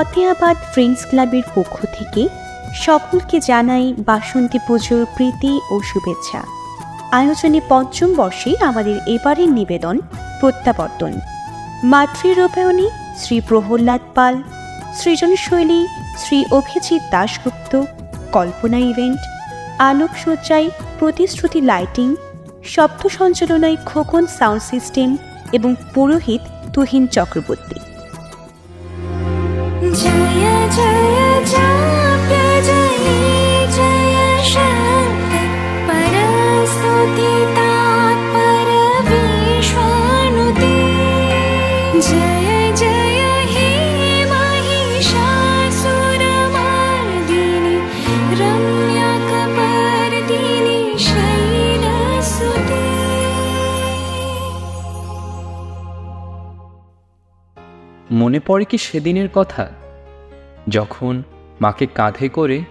Fatehabad friends ক্লাবের পক্ষ থেকে সকলকে জানাই বাসন্তী পুজোর প্রীতি ও শুভেচ্ছা। আয়োজনে পঞ্চম বর্ষে আমাদের এবারের নিবেদন প্রত্যাবর্তন। মাতৃরূপায়ণী শ্রী প্রহ্লাদ পাল, সৃজনশৈলী শ্রী অভিজিৎ দাশগুপ্ত, কল্পনা ইভেন্ট, আলোকসজ্জায় প্রতিশ্রুতি লাইটিং শব্দ সঞ্চালনায় খোকন সাউন্ড সিস্টেম এবং পুরোহিত তুহিন চক্রবর্তী। মনে পড়ে কি সেদিনের কথা? যখন মাকে কাঁধে করে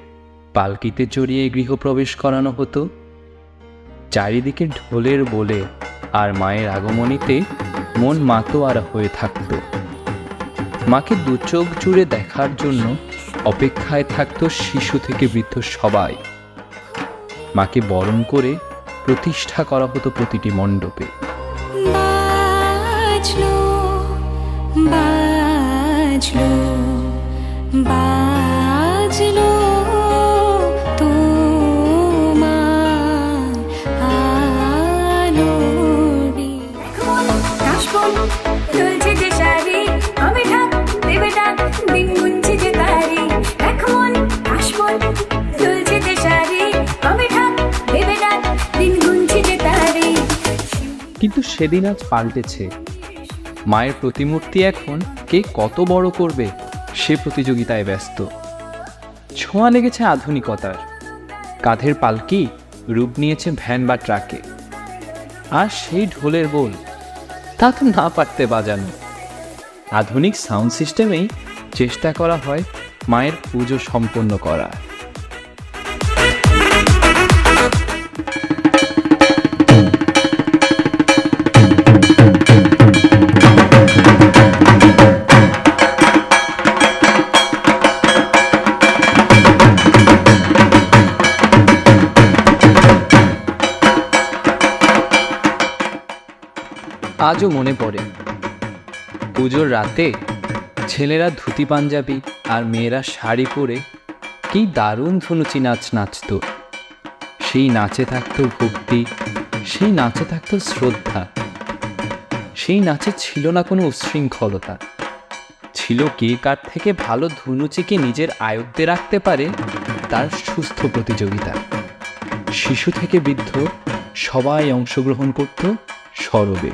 পালকিতে চড়িয়ে গৃহপ্রবেশ করানো হতো, চারিদিকে ঢোলের বলে আর মায়ের আগমনীতে মন মাতোয়ারা হয়ে থাকতো। মাকে দু চোখ জুড়ে দেখার জন্য অপেক্ষায় থাকতো শিশু থেকে বৃদ্ধ সবাই। মাকে বরণ করে প্রতিষ্ঠা করা হতো প্রতিটি মণ্ডপে। বাজলো বাজলো। বাজলো তোমার আলোরে কাশবন দুলছে যে শাড়ি আমি ঢাক দেবে ডাক দিন গুনছে যে তারি। এখন কাশবন দুলছে যে শাড়ি আমি ঢাক দেবে ডাক দিন গুনছে যে তারি। কিন্তু সেদিন আজ পাল্টেছে। মায়ের প্রতিমূর্তি এখন কে কত বড় করবে? সে প্রতিযোগিতায় ব্যস্ত। ছোঁয়া লেগেছে আধুনিকতার। কাঁধের পালকি রূপ নিয়েছে ভ্যান বা ট্রাকে। আর সেই ঢোলের বোল, তা তো না পারতে বাজানো। আধুনিক সাউন্ড সিস্টেমেই চেষ্টা করা হয় মায়ের পুজো সম্পন্ন করা আজও মনে পড়ে। পুজোর রাতে ছেলেরা ধুতি পাঞ্জাবি আর মেয়েরা শাড়ি পরে কি দারুণ ধনুচি নাচ নাচতো। সেই নাচে থাকতো ভক্তি, সেই নাচে থাকতো শ্রদ্ধা, সেই নাচে ছিল না কোনো উচ্ছৃঙ্খলতা ছিল কে কার থেকে ভালো ধনুচিকে নিজের আয়ত্তে রাখতে পারে? তার সুস্থ প্রতিযোগিতা। শিশু থেকে বৃদ্ধ সবাই অংশগ্রহণ করত সরবে।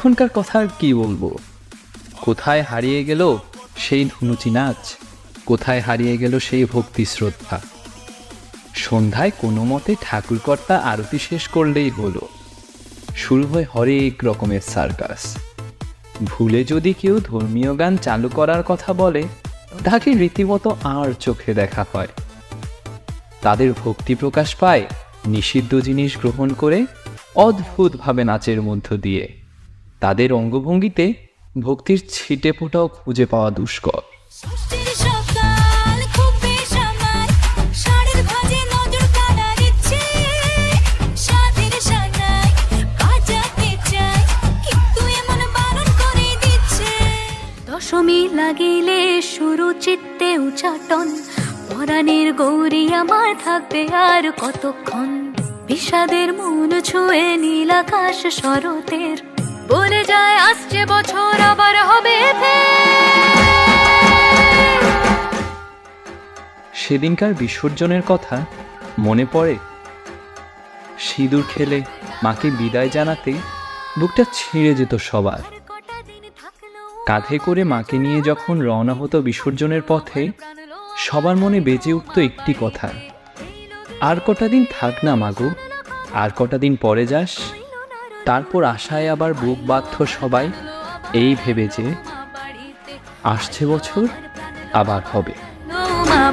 এখনকার কথা আর কি বলব? কোথায় হারিয়ে গেল সেই ধুনুচি নাচ কোথায় হারিয়ে গেল সেই ভক্তি শ্রদ্ধা? সন্ধ্যায় কোনো মতে ঠাকুরকর্তা আরতি শেষ করলেই হলো। শুরু হয় হরেক রকমের সার্কাস। ভুলে যদি কেউ ধর্মীয় গান চালু করার কথা বলে, তাকে রীতিমতো আর চোখে দেখা হয়। তাদের ভক্তি প্রকাশ পায় নিষিদ্ধ জিনিস গ্রহণ করে অদ্ভুতভাবে নাচের মধ্য দিয়ে। তাদের অঙ্গভঙ্গিতে ভক্তির ছিটে ফোটাও খুঁজে পাওয়া দুষ্কর। দশমী লাগিলে শুরু চিত্তে উচাটন, পরাণের গৌরী আমার থাকবে আর কতক্ষণ? বিষাদের মন ছুঁয়ে নীল আকাশ শরতের বলে যায়, আসছে বছর, আবার হবে সেদিনকার বিসর্জনের কথা মনে পড়ে? সিঁদুর খেলে মাকে বিদায় জানাতে বুকটা ছিঁড়ে যেত সবার। কাঁধে করে মাকে নিয়ে যখন রওনা হতো বিসর্জনের পথে, সবার মনে বেজে উঠত একটি কথা। আর কটা দিন থাক না মাগো আর কটা দিন পরে যাস? তারপর আশায় আবার বুক বাধ্য সবাই এই ভেবে যে আসছে বছর আবার হবে।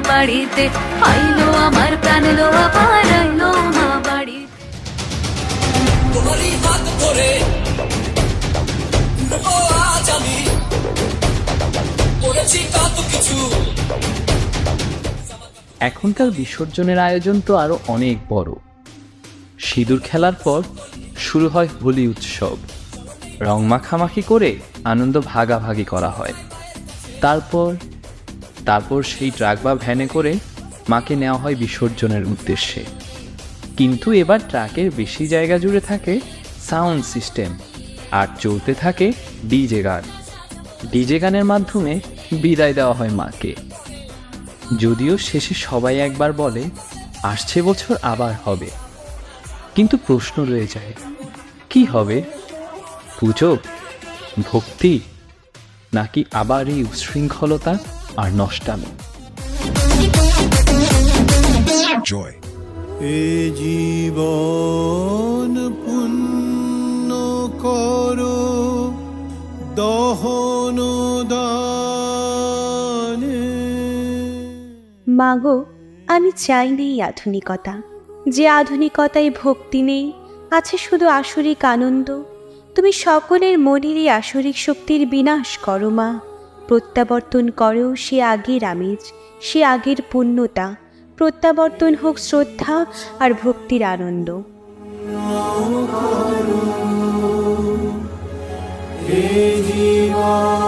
বাড়িতে আইলো আমার প্রাণ লো আবার আইলো মা বাড়িতে তোমারই হাত ধরে ও আজ আমি করেছি কত কিছু এখনকার বিসর্জনের আয়োজন তো আরও অনেক বড়। সিঁদুর খেলার পর শুরু হয় হোলি উৎসব। রং মাখামাখি করে আনন্দ ভাগাভাগি করা হয়। তারপর তারপর সেই ট্রাক বা ভ্যানে করে মাকে নেওয়া হয় বিসর্জনের উদ্দেশ্যে। কিন্তু এবার ট্রাকের বেশি জায়গা জুড়ে থাকে সাউন্ড সিস্টেম আর চলতে থাকে ডিজে গান। ডিজে গানের মাধ্যমে বিদায় দেওয়া হয় মাকে। যদিও শেষে সবাই একবার বলে, আসছে বছর, আবার হবে। কিন্তু প্রশ্ন রয়ে যায় কি হবে? পুজো? ভক্তি? নাকি আবার এই উচ্ছৃঙ্খলতা আর নষ্টামি? joy. এ জীবন পুণ্য করো দহন মাগো আমি চাই নেই আধুনিকতা। যে আধুনিকতায় ভক্তি নেই, আছে শুধু আসরিক আনন্দ। তুমি সকলের মনেরই আসরিক শক্তির বিনাশ করো মা। প্রত্যাবর্তন করো সে আগের আমেজ, সে আগের পূর্ণতা। প্রত্যাবর্তন হোক শ্রদ্ধা আর ভক্তির আনন্দ। মৃত্যুর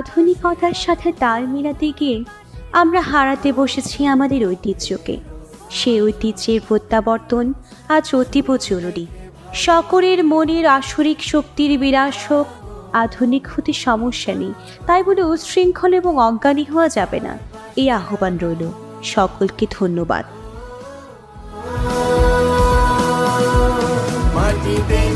আধুনিকতার সাথে তাল মিলাতে গিয়ে আমরা হারাতে বসেছি আমাদের ঐতিহ্যকে। সেই ঐতিহ্যের প্রত্যাবর্তন আজ অতীব জরুরি। সকলের মনের আসরিক শক্তির বিরাস হোক, আধুনিক হতে সমস্যা নেই, তাই বলে উচ্ছৃঙ্খল এবং অজ্ঞানী হওয়া যাবে না। এই আহ্বান রইল। সকলকে ধন্যবাদ। মাটিতে